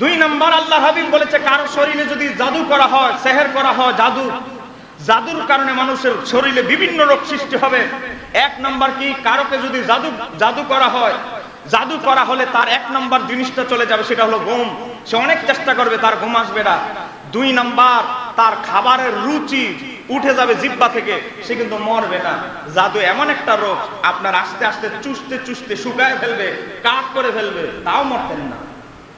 দুই নাম্বার আল্লাহ হাবিব বলেছে, কারও শরীরে যদি জাদু করা হয়, সেহের করা হয়, জাদু, জাদুর কারণে মানুষের শরীরে বিভিন্ন রোগ সৃষ্টি হবে। এক নাম্বার কি, কারোকে যদি জাদু জাদু করা হয়, জাদু করা হলে তার এক নাম্বার জিনিসটা চলে যাবে, সেটা হলো ঘুম। সে অনেক চেষ্টা করবে, তার ঘুম আসবে না। দুই নাম্বার, তার খাবারের রুচি উঠে যাবে জিব্বা থেকে, সে কিন্তু মরবে না। জাদু এমন একটা রোগ, আপনার আস্তে আস্তে চুষতে চুষতে শুকায় ফেলবে কাক করে ফেলবে, তাও মরতেন না।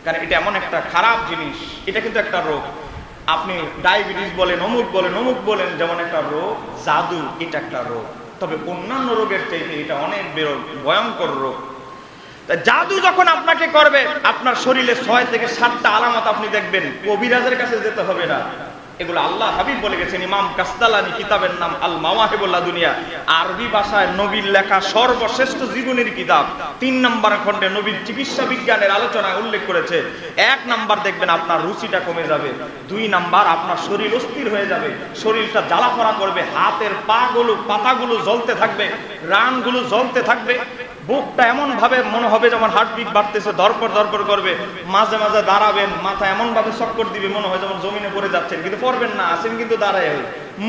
কারণ এটা এমন একটা খারাপ জিনিস, এটা কিন্তু একটা রোগ। আপনি ডায়াবেটিস বলেন, অমুক বলেন অমুক বলেন, যেমন একটা রোগ, জাদু, এটা একটা রোগ। তবে অন্যান্য রোগের চাইতে এটা অনেক বেরোল ভয়ঙ্কর রোগ। জাদু যখন আপনাকে করবে, আপনার শরীরে ছয় থেকে সাতটা আলামত আপনি দেখবেন, কবিরাজের কাছে যেতে হবে না। এগুলো আল্লাহ হাবিব বলে গেছেন, ইমাম কাস্তালানি কিতাবের নাম আল মাওয়াহিবুল্লাহ দুনিয়া আরবি ভাষায় নবীর লেখা সর্বশ্রেষ্ঠ জীবনের কিতাব। তিন নম্বর খণ্ডে নবীর চিকিৎসা বিজ্ঞানের আলোচনা উল্লেখ করেছে। এক নাম্বার দেখবেন আপনার রুচিটা কমে যাবে। দুই নাম্বার আপনার শরীর অস্থির হয়ে যাবে। শরীরটা জ্বালা জ্বালাফড়া করবে। হাতের পা গুলো পাতাগুলো জ্বলতে থাকবে। রানগুলো জ্বলতে থাকবে। বুকটা এমন ভাবে মনে হবে যেমন হার্টবিট বাড়তেছে দরপর দরপর করবে, মাঝে মাঝে দাঁড়াবেন, মাথা এমন ভাবে চক্কর দিবে, মনে হয় যেমন জমিনে পড়ে যাচ্ছেন, কিন্তু পড়বেন না, আছেন কিন্তু দাঁড়ায়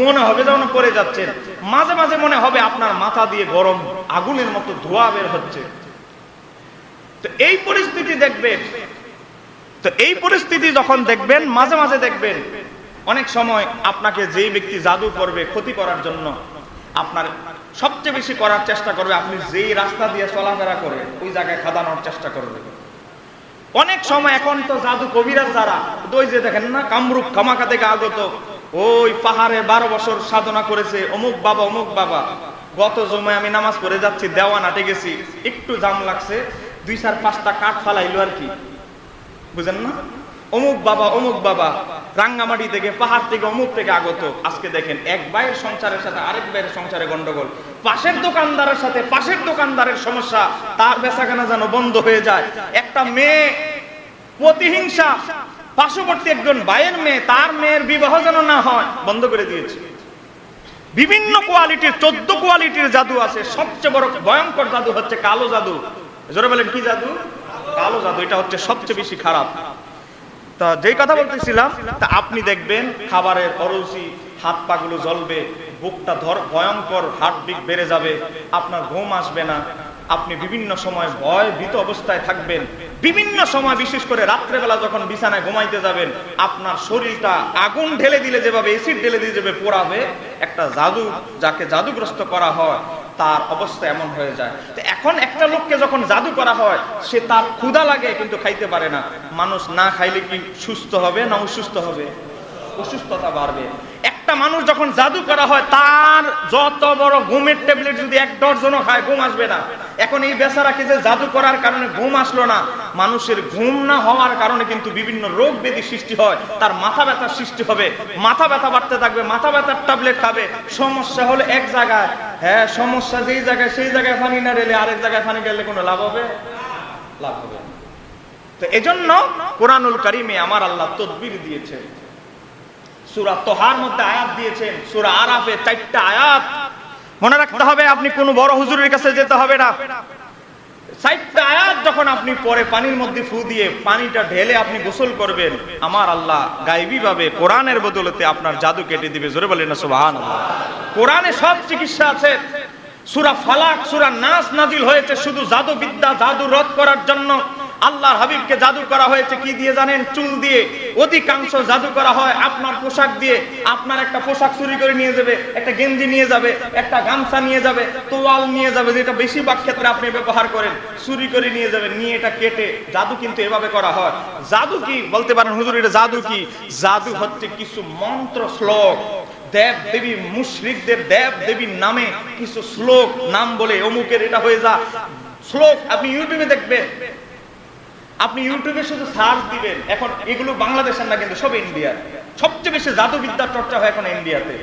মনে হবে যেমন পড়ে যাচ্ছেন। মাঝে মাঝে মনে হবে আপনার মাথা দিয়ে গরম আগুনের মতো ধোয়া বের হচ্ছে। তো এই পরিস্থিতি দেখবেন, তো এই পরিস্থিতি যখন দেখবেন, মাঝে মাঝে দেখবেন, অনেক সময় আপনাকে যেই ব্যক্তি জাদু করবে ক্ষতি করার জন্য, আপনার সবচেয়ে বেশি করার চেষ্টা করবে, আপনি যেই রাস্তা দিয়ে চলাফেরা করে, ওই জায়গায় খাদানোর চেষ্টা করবে। অনেক সময় এখন তো জাদু কবিরাজ যারা ওই যে দেখেন না, কামরূপ কামাকা থেকে আগত, ওই পাহাড়ে বারো বছর সাধনা করেছে, অমুক বাবা অমুক বাবা। গত জমায় আমি নামাজ পড়ে যাচ্ছি দেওয়া নাটে গেছি, একটু জাম লাগছে, দুই চার পাঁচটা কাঠ ফালাইলো আর কি। বুঝেন না? অমুক বাবা অমুক বাবা। রাঙ্গামাটি থেকে, পাহাড় থেকে, অমুক থেকে আগত। আজকে দেখেন, এক ভাইয়ের সংসারের সাথে আরেক ভাইয়ের সংসারে গন্ডগোল। পাশের দোকানদারের সাথে পাশের দোকানদারের সমস্যা, তার বেচাকেনা যেন বন্ধ হয়ে যায়। একটা মেয়ে প্রতিহিংসা পার্শ্ববর্তী একজন ভাইয়ের মেয়ে, তার মেয়ের বিবাহ যেন না হয়, বন্ধ করে দিয়েছে। বিভিন্ন কোয়ালিটির, চোদ্দ কোয়ালিটির জাদু আছে। সবচেয়ে বড় ভয়ঙ্কর জাদু হচ্ছে কালো জাদু। জোরে বলেন, কি জাদু? কালো জাদু, এটা হচ্ছে সবচেয়ে বেশি খারাপ। তা যেই কথা বলতেছিলাম, তা আপনি দেখবেন খাবারের অরুচি, হাত পাগুলো জ্বলবে, বুকটা ধর, ভয়ঙ্কর হার্টবিট বেড়ে যাবে, আপনার ঘুম আসবে না। আপনি বিভিন্ন সময় ভয় ভীত অবস্থায় থাকবেন। বিভিন্ন সময়, বিশেষ করে রাত্রেবেলা যখন বিছানায় ঘুমাইতে যাবেন, আপনার শরীরটা আগুন ঢেলে দিলে যেভাবে এসিড ঢেলে দিয়ে যাবে পোড়াবে, একটা জাদু, যাকে জাদুগ্রস্ত করা হয় তার অবস্থা এমন হয়ে যায়। এখন একটা লোককে যখন জাদু করা হয়, সে তার ক্ষুদা লাগে কিন্তু খাইতে পারে না। মানুষ না খাইলে কি সুস্থ হবে না অসুস্থ হবে? অসুস্থতা বাড়বে। একটা মানুষ যখন জাদু করা হয়, তার যত বড় ঘুমের ট্যাবলেট যদি এক ডজনও খায়, ঘুম আসবে না। এখন এই বেচারাকে যে জাদু করার কারণে ঘুম আসলো না, মানুষের ঘুম না হওয়ার কারণে কিন্তু বিভিন্ন রোগ ব্যাধি সৃষ্টি হয়, তার মাথা ব্যথার সৃষ্টি হবে, মাথা ব্যথা বাড়তে থাকবে, মাথা ব্যথার ট্যাবলেট খাবে, সমস্যা হলে এক জায়গায় হ্যাঁ সমস্যা যেই জায়গায়, সেই জায়গায় পানি না রেলে আরেক জায়গায় পানি গেলে কোনো লাভ হবে? লাভ হবে। তো এজন্য কোরআনুল কারিমে আমার আল্লাহ তদবির দিয়েছে সুরা তোহার মধ্যে আয়াত দিয়েছেন, সুরা আরাফে চারটা আয়াত। মনে রাখতে হবে, আপনি কোনো বড় হুজুরের কাছে যেতে হবে না। চারটা আয়াত যখন আপনি পরে পানির মধ্যে ফু দিয়ে পানিটা ঢেলে আপনি গোসল করবেন, আমার আল্লাহ গাইবি ভাবে কোরআনের বদলতে আপনার জাদু কেটে দিবে। জোরে বলেন না সুবহান কোরআনে সব চিকিৎসা আছে। সুরা ফালাক, সুরা নাস নাজিল হয়েছে শুধু জাদু বিদ্যা জাদু রদ করার জন্য। আল্লাহর হাবিবকে জাদু করা হয়েছে কি দিয়ে জানেন? চুল দিয়ে। অধিকাংশ জাদু করা হয় আপনার পোশাক দিয়ে। আপনার একটা পোশাক চুরি করে নিয়ে যাবে, একটা গেঞ্জি নিয়ে যাবে, একটা গামছা নিয়ে যাবে, তোয়াল নিয়ে যাবে, যেটা বেশিরভাগ ক্ষেত্রে আপনি ব্যবহার করেন, চুরি করে নিয়ে যাবেন, নিয়ে এটা কেটে জাদু কিন্তু এভাবে করা হয়। জাদু কি? বলতে পারেন, হুজুর, এটা জাদু কি? জাদু হচ্ছে কিছু মন্ত্র শ্লোক। দেব দেবী মুশরিকদের দেব দেবীর নামে কিছু শ্লোক, নাম বলে অমুকের এটা হয়ে যা। শ্লোক আপনি ইউটিউবে দেখবেন। আপনি ইউটিউবে শুধু সার্চ দিবেন, এখন এগুলো বাংলাদেশের না কিন্তু সব ইন্ডিয়ার সবচেয়ে বেশি জাদুবিদ্যার চর্চা হয় এখন ইন্ডিয়াতে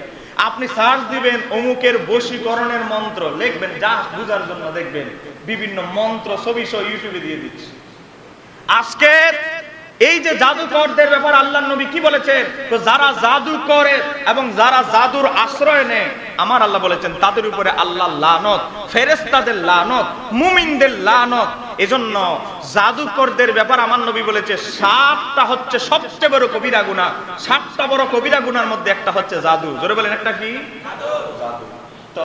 আপনি সার্চ দিবেন অমুকের বশীকরণের মন্ত্র, লিখবেন, যা বুঝার জন্য দেখবেন, বিভিন্ন মন্ত্র, ছবি সহ ইউটিউবে দিয়ে দিচ্ছে। আজকে এই যে জাদুকরদের ব্যাপার আল্লাহ নবী কি বলেছেন? তো যারা জাদু করে এবং যারা জাদুর আশ্রয় নেয়, আমার আল্লাহ বলেছেন, তাদের উপরে আল্লাহ লানত ফেরেস্তাদের লানত, মুমিনদের লানত এজন্য জাদুকরদের ব্যাপার আমার নবী বলেছে, সাতটা হচ্ছে সবচেয়ে বড় কবিরা গুণা সাতটা বড় কবিরা গুনার মধ্যে একটা হচ্ছে জাদু। জোরে বলেন, একটা কি?